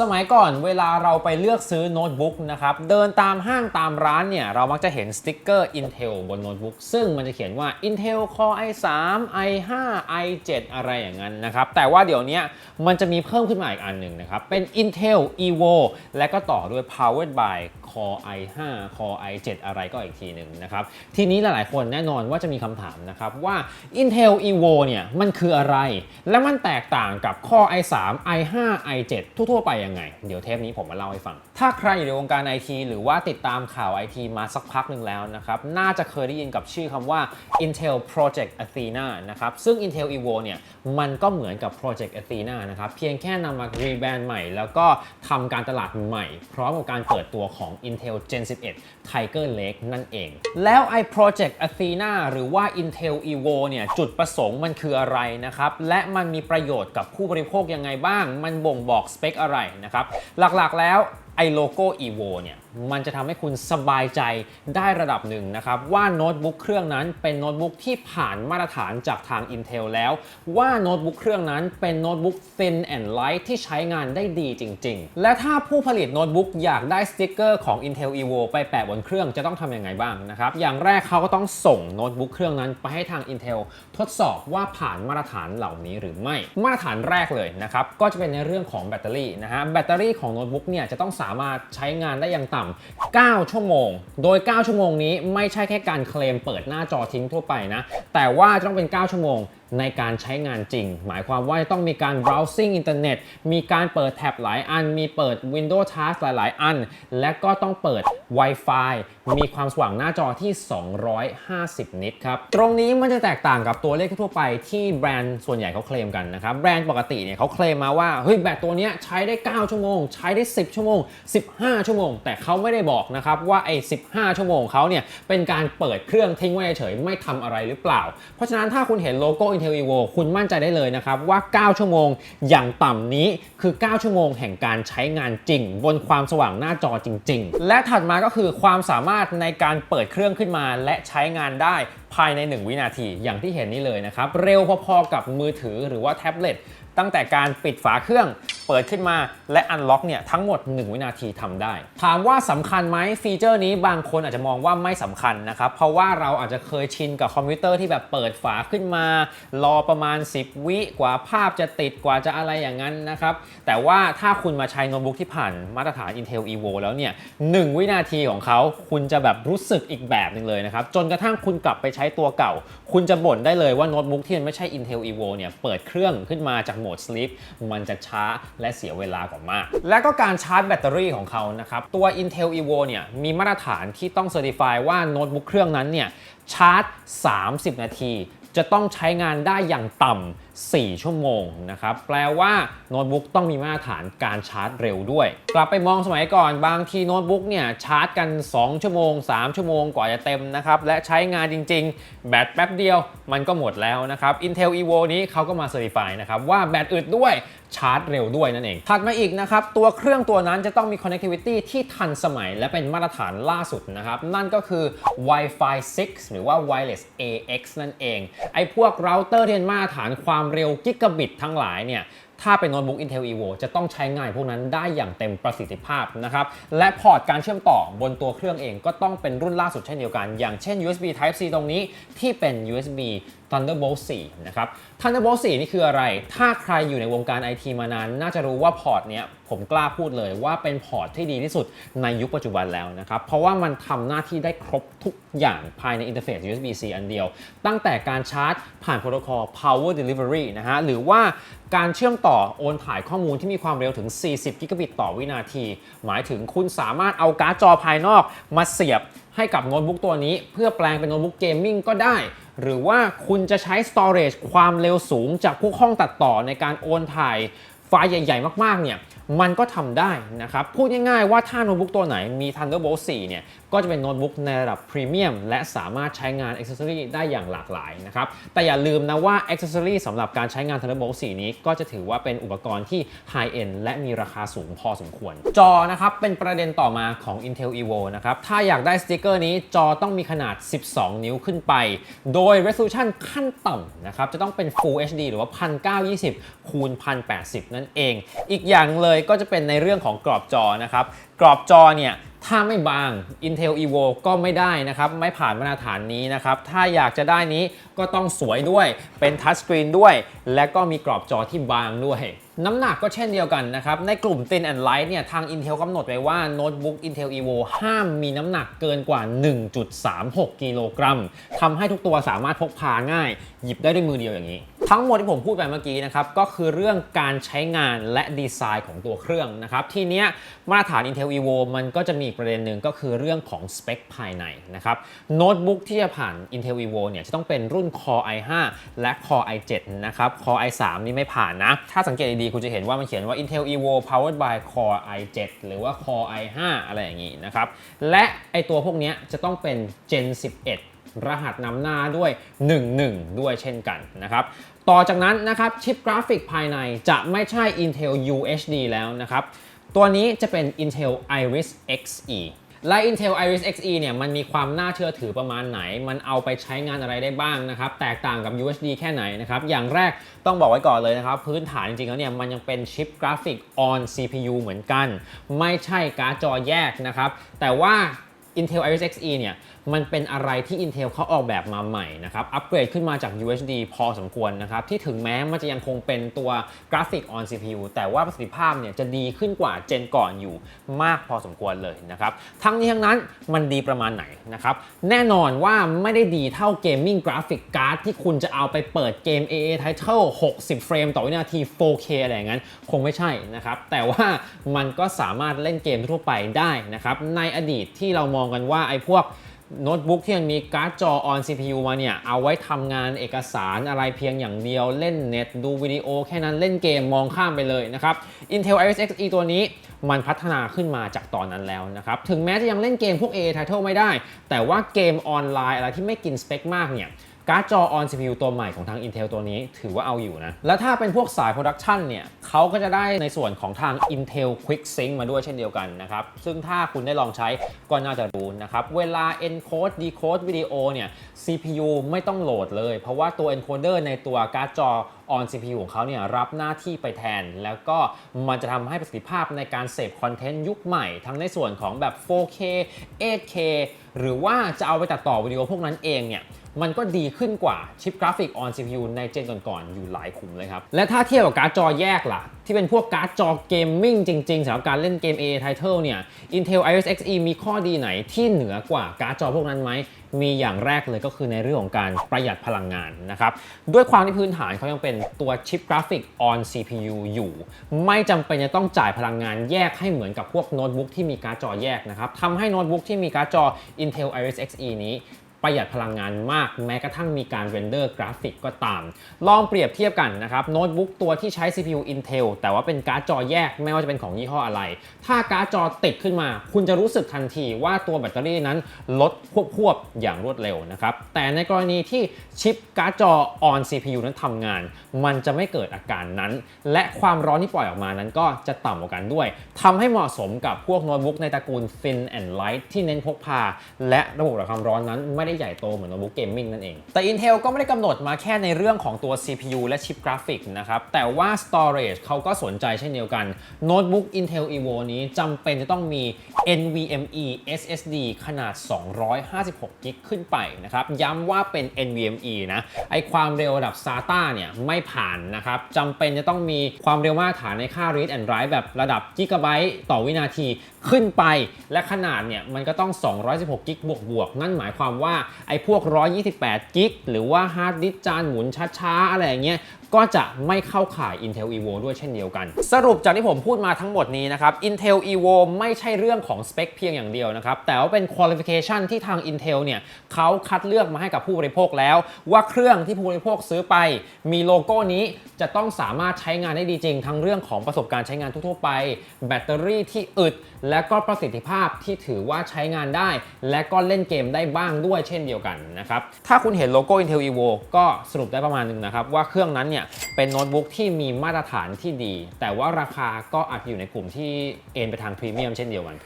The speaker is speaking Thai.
สมัยก่อนเวลาเราไปเลือกซื้อโน้ตบุ๊กนะครับ เดินตามห้างตามร้านเนี่ย เรามักจะเห็นสติ๊กเกอร์ Intel บนโน้ตบุ๊กซึ่งมันจะเขียนว่า Intel Core i3 i5 i7 อะไรอย่างนั้นนะครับ แต่ว่าเดี๋ยวนี้มันจะมีเพิ่มขึ้นมาอีกอันหนึ่งนะครับ เป็น Intel Evo และก็ต่อด้วย powered by Core i5 Core i7 อะไรก็อีกทีหนึ่งนะครับ ทีนี้หลายๆ คนแน่นอนว่าจะมีคำถามนะครับว่า Intel Evo เนี่ยมันคืออะไร และมันแตกต่างกับ Core i3 i5 i7 ทั่วๆไปยังไง เดี๋ยวเทปนี้ผมมาเล่าให้ฟัง ถ้าใครอยู่ในวงการไอทีหรือว่าติดตามข่าวไอทีมาสักพักหนึ่งแล้วนะครับ น่าจะเคยได้ยินกับชื่อคำว่า Intel Project Athena นะครับ ซึ่ง Intel Evo เนี่ยมันก็เหมือนกับ Project Athena นะครับ เพียงแค่นำมารีแบรนด์ใหม่ แล้วก็ทำการตลาดใหม่ พร้อมกับการเปิดตัวของ Intel Gen 11 Tiger Lake นั่นเอง แล้ว i Project Athena หรือว่า Intel Evo เนี่ยจุดประสงค์มันคืออะไรนะครับ และมันมีประโยชน์กับผู้บริโภคยังไงบ้าง มันบ่งบอกสเปคอะไรนะครับหลักๆแล้วไอโลโก้ evo เนี่ย มันจะทำให้คุณสบายใจได้ระดับหนึ่งนะครับว่าโน้ตบุ๊กเครื่องนั้นเป็นโน้ตบุ๊กที่ผ่านมาตรฐานจากทาง Intel แล้ว ว่าโน้ตบุ๊กเครื่องนั้นเป็นโน้ตบุ๊ก thin and light ที่ใช้งานได้ดีจริง ๆ และถ้าผู้ผลิตโน้ตบุ๊กอยากได้สติ๊กเกอร์ของ Intel evo ไปแปะบนเครื่องจะต้องทำยังไงบ้างนะครับอย่างแรกเขาก็ต้องส่งโน้ตบุ๊กเครื่องนั้นไปให้ทาง Intel ทดสอบว่าผ่านมาตรฐานเหล่านี้หรือไม่ มาตรฐานแรกเลยนะครับก็จะเป็นในเรื่องของแบตเตอรี่นะฮะแบตเตอรี่ของโน้ตบุ๊กเนี่ยจะต้องสามารถใช้งานได้อย่างต่ำ9 ชั่วโมง โดย 9 ชั่วโมงนี้ไม่ใช่แค่การเคลมเปิดหน้าจอทิ้งทั่วไปนะ แต่ว่าจะต้องเป็น 9 ชั่วโมง ในการใช้งานจริง หมายความว่าต้องมีการ browsing อินเทอร์เน็ต มีการเปิดแท็บหลายอัน มีเปิด Windows Task หลาย ๆ อัน และก็ต้องเปิด Wi-Fi มีความสว่างหน้าจอที่ 250 นิตครับ ตรงนี้มันจะแตกต่างกับตัวเลขทั่วไปที่แบรนด์ส่วนใหญ่เขาเคลมกันนะครับ แบรนด์ปกติเนี่ยเขาเคลมมาว่า เฮ้ยแบตตัวนี้ใช้ได้ 9 ชั่วโมง ใช้ได้ 10 ชั่วโมง 15 ชั่วโมง แต่เขาไม่ได้บอกนะครับว่าไอ้ 15 ชั่วโมงเขาเนี่ยเป็นการเปิดเครื่องทิ้งไว้เฉยไม่ทำอะไรหรือเปล่า เพราะฉะนั้นถ้าคุณเห็นโลโก้ Intel Evo คุณมั่นใจได้เลยนะครับว่า 9 ชั่วโมงอย่างต่ำนี้คือ 9 ชั่วโมงแห่งการใช้งานจริง บนความสว่างหน้าจอจริง ๆ และถัดมาก็คือความสามารถในการเปิดเครื่องขึ้นมา และใช้งานได้ภายใน 1 วินาทีอย่างที่เห็นนี้เลยนะครับ เร็วพอๆกับมือถือหรือว่าแท็บเล็ตตั้งแต่การปิดฝาเครื่อง เปิดขึ้นมาและอันล็อกเนี่ยทั้งหมด 1 วินาทีทำได้ ถามว่าสำคัญไหมฟีเจอร์นี้บางคนอาจจะมองว่าไม่สำคัญนะครับเพราะว่าเราอาจจะเคยชินกับคอมพิวเตอร์ที่แบบเปิดฝาขึ้นมา รอประมาณ 10 วิกว่าภาพจะติดกว่าจะอะไรอย่างนั้นนะครับแต่ว่าถ้าคุณมาใช้โน้ตบุ๊กที่ผ่านมาตรฐาน Intel Evo แล้วเนี่ย1วินาทีของเขาคุณจะแบบรู้สึกอีกแบบหนึ่งเลยนะครับจนกระทั่งคุณกลับไปใช้ตัวเก่า คุณจะบ่นได้เลยว่าโน้ตบุ๊กที่มันไม่ใช่ Intel Evo เนี่ยเปิดเครื่องขึ้นมาจากโหมด Sleep มันจะช้าและเสียเวลากว่ามาก และก็การชาร์จแบตเตอรี่ของเขานะครับ ตัว Intel Evo เนี่ยมีมาตรฐานที่ต้องเซอร์ติฟายว่าโน้ตบุ๊กเครื่องนั้นเนี่ยชาร์จ 30 นาที จะต้องใช้งานได้อย่างต่ำ 4 ชั่วโมงนะครับ แปลว่าโน้ตบุ๊กต้องมีมาตรฐานการชาร์จเร็วด้วย กลับไปมองสมัยก่อนบางทีโน้ตบุ๊กเนี่ยชาร์จกัน 2 ชั่วโมง 3 ชั่วโมงกว่าจะเต็มนะครับ และใช้งานจริง ๆ แบตแป๊บเดียวมันก็หมดแล้วนะครับ Intel Evo นี้เขาก็มาเซอร์ติฟายนะครับว่าแบตอึดด้วยชาร์จเร็วด้วยนั่นเอง ถัดมาอีกนะครับ ตัวเครื่องตัวนั้นจะต้องมี connectivity ที่ทันสมัยและเป็นมาตรฐานล่าสุดนะครับ นั่นก็คือ Wi-Fi 6 หรือว่า Wireless AX นั่นเอง ไอ้พวกเราเตอร์ที่เป็นมาตรฐานความเร็วกิกะบิตทั้งหลายเนี่ย ถ้าเป็นโน้ตบุ๊ก Intel Evo จะต้องใช้งานพวกนั้นได้อย่างเต็มประสิทธิภาพนะครับ และพอร์ตการเชื่อมต่อบนตัวเครื่องเองก็ต้องเป็นรุ่นล่าสุดเช่นเดียวกัน อย่างเช่น USB Type C ตรงนี้ที่เป็น USB Thunderbolt 4 นะครับ Thunderbolt 4 นี่คืออะไร ถ้าใครอยู่ในวงการ IT มานาน น่าจะรู้ว่าพอร์ตเนี้ยผมกล้าพูดเลยว่าเป็นพอร์ตที่ดีที่สุดในยุคปัจจุบันแล้วนะครับ เพราะว่ามันทำหน้าที่ได้ครบทุกอย่างภายในอินเทอร์เฟซ USB-C อันเดียว ตั้งแต่การชาร์จผ่านโปรโตคอล Power Delivery นะฮะ หรือว่า การเชื่อมต่อโอนถ่ายข้อมูลที่มีความเร็วถึง 40 กิกะบิตต่อวินาที หมายถึงคุณสามารถเอาการ์ดจอภายนอกมาเสียบให้กับโน้ตบุ๊กตัวนี้ เพื่อแปลงเป็นโน้ตบุ๊กเกมมิ่งก็ได้ หรือว่าคุณจะใช้ storage ความเร็วสูงจากพวกห้องตัดต่อในการโอนถ่ายไฟล์ใหญ่ ๆ มาก ๆ เนี่ย มันก็ทำได้นะครับ พูดง่าย ๆ ว่าถ้าโน้ตบุ๊กตัวไหนมี Thunderbolt 4 เนี่ยก็จะเป็นโน้ตบุ๊กในระดับพรีเมียมและสามารถใช้งาน Accessory ได้อย่างหลากหลายนะครับ แต่อย่าลืมนะว่า Accessory สำหรับการใช้งาน Thunderbolt 4 นี้ก็จะถือว่าเป็นอุปกรณ์ที่ High End และมีราคาสูงพอสมควร จอนะครับเป็นประเด็นต่อมาของ Intel Evo นะครับ ถ้าอยากได้สติกเกอร์นี้จอต้องมีขนาด 12 นิ้วขึ้นไป โดย resolution ขั้นต่ำนะครับจะต้องเป็น Full HD หรือว่า 1920คูณ1080 นั่นเอง อีกอย่างเลยก็จะเป็นในเรื่องของกรอบจอนะครับกรอบจอเนี่ย ถ้าไม่บาง Intel Evo ก็ไม่ได้นะครับ ไม่ผ่านมาตรฐานนี้นะครับ ถ้าอยากจะได้นี้ก็ต้องสวยด้วย เป็นทัชสกรีนด้วย และก็มีกรอบจอที่บางด้วย น้ำหนักก็เช่นเดียวกันนะครับ ในกลุ่ม Thin and Light เนี่ย ทาง Intel กำหนดไว้ว่าโน้ตบุ๊ก Intel Evo ห้ามมีน้ำหนักเกินกว่า 1.36 กิโลกรัมทำให้ทุกตัวสามารถพกพาง่าย หยิบได้ด้วยมือเดียวอย่างนี้ทั้งหมดที่ผมพูดไปเมื่อกี้นะครับก็คือเรื่องการใช้งานและดีไซน์ของตัวเครื่องนะครับทีเนี้ยมาตรฐาน Intel Evo มันก็จะมีอีกประเด็นหนึ่งก็คือเรื่องของสเปคภายในนะครับโน้ตบุ๊กที่จะผ่าน Intel Evo เนี่ยจะต้องเป็นรุ่น Core i5 และ Core i7 นะครับ Core i3 นี่ไม่ผ่านนะ ถ้าสังเกตดีๆคุณจะเห็นว่ามันเขียนว่า Intel Evo powered by Core i7 หรือว่า Core i5 อะไรอย่างนี้นะครับและไอตัวพวกนี้จะต้องเป็น Gen 11 รหัสนำหน้าด้วย 11 ด้วยเช่นกันนะครับ ต่อจากนั้นนะครับชิปกราฟิกภายในจะไม่ใช่ Intel UHD แล้วนะครับ ตัวนี้จะเป็น Intel Iris Xe และ Intel Iris Xe เนี่ยมันมีความน่าเชื่อถือประมาณไหน มันเอาไปใช้งานอะไรได้บ้างนะครับ แตกต่างกับ UHD แค่ไหนนะครับ อย่างแรกต้องบอกไว้ก่อนเลยนะครับ พื้นฐานจริงๆแล้วเนี่ยมันยังเป็นชิปกราฟิก on CPU เหมือนกัน ไม่ใช่การ์ดจอแยกนะครับ แต่ว่า Intel Iris Xe เนี่ย มันเป็นอะไรที่ Intel เขาออกแบบมาใหม่นะครับ อัปเกรดขึ้นมาจาก UHD พอสมควรนะครับ ที่ถึงแม้มันจะยังคงเป็นตัวกราฟิก on CPU แต่ว่าประสิทธิภาพเนี่ยจะดีขึ้นกว่าเจนก่อนอยู่มากพอสมควรเลยนะครับ ทั้งนี้ทั้งนั้นมันดีประมาณไหนนะครับ แน่นอนว่าไม่ได้ดีเท่าเกมมิ่งกราฟิกการ์ดที่คุณจะเอาไปเปิดเกม AA Title 60 เฟรมต่อวินาที 4K อะไรอย่างนั้น คงไม่ใช่นะครับ แต่ว่ามันก็สามารถเล่นเกมทั่วไปได้นะครับ ในอดีตที่เรามองกันว่าไอ้พวก โน้ตบุ๊กที่มันมีการ์ดจอ on CPU มาเนี่ย เอาไว้ทำงานเอกสารอะไรเพียงอย่างเดียวเล่นเน็ต ดูวิดีโอแค่นั้นเล่นเกมมองข้ามไปเลยนะครับ Intel Iris Xe ตัวนี้มันพัฒนาขึ้นมาจากตอนนั้นแล้วนะครับ ถึงแม้จะยังเล่นเกมพวก AA Title ไม่ได้ แต่ว่าเกมออนไลน์อะไรที่ไม่กินสเปคมากเนี่ย การ์ดจอ on CPU ตัวใหม่ของทาง Intel ตัวนี้ถือว่าเอาอยู่นะ แล้วถ้าเป็นพวกสาย Production เนี่ยเขาก็จะได้ในส่วนของทาง Intel Quick Sync มาด้วยเช่นเดียวกันนะครับ ซึ่งถ้าคุณได้ลองใช้ก็น่าจะรู้นะครับ เวลา encode decode วิดีโอเนี่ย CPU ไม่ต้องโหลดเลย เพราะว่าตัว encoder ในตัวการ์ดจอ on CPU ของเขาเนี่ยรับหน้าที่ไปแทน แล้วก็มันจะทำให้ประสิทธิภาพในการเสพคอนเทนต์ยุคใหม่ ทั้งในส่วนของแบบ 4K 8K หรือว่าจะเอาไปตัดต่อวิดีโอพวกนั้นเองเนี่ย มันก็ดีขึ้นกว่าชิปกราฟิก on CPU ในเจนก่อนๆอยู่หลายขุมเลยครับ และถ้าเทียบกับการ์ดจอแยกล่ะ ที่เป็นพวกการ์ดจอเกมมิ่งจริงๆสำหรับการเล่นเกม AA Title เนี่ย Intel Iris Xe มีข้อดีไหนที่เหนือกว่าการ์ดจอพวกนั้นไหมมีอย่างแรกเลยก็คือในเรื่องของการประหยัดพลังงานนะครับ ด้วยความที่พื้นฐานเขายังเป็นตัวชิปกราฟิก on CPU อยู่ ไม่จำเป็นจะต้องจ่ายพลังงานแยกให้เหมือนกับพวกโน้ตบุ๊กที่มีการ์ดจอแยกนะครับทำให้โน้ตบุ๊กที่มีการ์ดจอ Intel Iris Xe นี้ ประหยัดพลังงานมาก แม้กระทั่งมีการเรนเดอร์กราฟิกก็ตาม ลองเปรียบเทียบกันนะครับโน้ตบุ๊กตัวที่ใช้ CPU Intel แต่ว่าเป็นการ์ดจอแยกไม่ว่าจะเป็นของยี่ห้ออะไร ถ้าการ์ดจอติดขึ้นมา คุณจะรู้สึกทันทีว่าตัวแบตเตอรี่นั้นลดควบๆอย่างรวดเร็วนะครับแต่ในกรณีที่ชิปการ์ดจอ on CPU นั้นทำงาน มันจะไม่เกิดอาการนั้น และความร้อนที่ปล่อยออกมานั้นก็จะต่ำกว่ากันด้วยทำให้เหมาะสมกับพวกโน้ตบุ๊กในตระกูล Thin and Light ที่เน้นพกพา และระบบระความร้อนนั้นไม่ได้ใหญ่โตเหมือนโน้ตบุ๊กเกมมิ่งนั่นเอง แต่ Intel ก็ไม่ได้กำหนดมาแค่ในเรื่องของตัว CPU และชิปกราฟิกนะครับ แต่ว่า storage เขาก็สนใจเช่นเดียวกันโน้ตบุ๊ก Intel Evo นี้จำเป็นจะต้องมี NVMe SSD ขนาด 256 กิกขึ้นไปนะครับ ย้ำว่าเป็น NVMe นะไอความเร็วระดับ SATA เนี่ยไม่ผ่านนะครับจำเป็นจะต้องมีความเร็วมาตรฐานในค่า read and write แบบระดับกิกะไบต์ต่อวินาทีขึ้นไป และขนาดเนี่ยมันก็ต้อง 216 กิกบวกบวกนั่นหมายความว่าไอ้พวก 128 กิก หรือว่าฮาร์ดดิสก์จานหมุนช้าๆ อะไรอย่างเงี้ย ก็จะไม่เข้าข่าย Intel Evo ด้วยเช่นเดียวกัน สรุปจากที่ผมพูดมาทั้งหมดนี้นะครับ Intel Evo ไม่ใช่เรื่องของสเปคเพียงอย่างเดียวนะครับ แต่ว่าเป็น qualification ที่ทาง Intel เนี่ยเขาคัดเลือกมาให้กับผู้บริโภคแล้ว ว่าเครื่องที่ผู้บริโภคซื้อไป มีโลโก้นี้จะต้องสามารถใช้งานได้ดีจริง ทั้งเรื่องของประสบการณ์ใช้งานทั่วไป แบตเตอรี่ที่อึด และก็ประสิทธิภาพที่ถือว่าใช้งานได้ และก็เล่นเกมได้บ้างด้วยเช่นเดียวกันนะครับถ้าคุณเห็นโลโก้ Intel Evo ก็สรุปได้ประมาณนึงนะครับว่าเครื่องนั้นเนี่ยเนี่ยเป็นโน้ตบุ๊กที่มีมาตรฐานที่ดี แต่ว่าราคาก็อาจอยู่ในกลุ่มที่เอนไปทางพรีเมียมเช่นเดียวกัน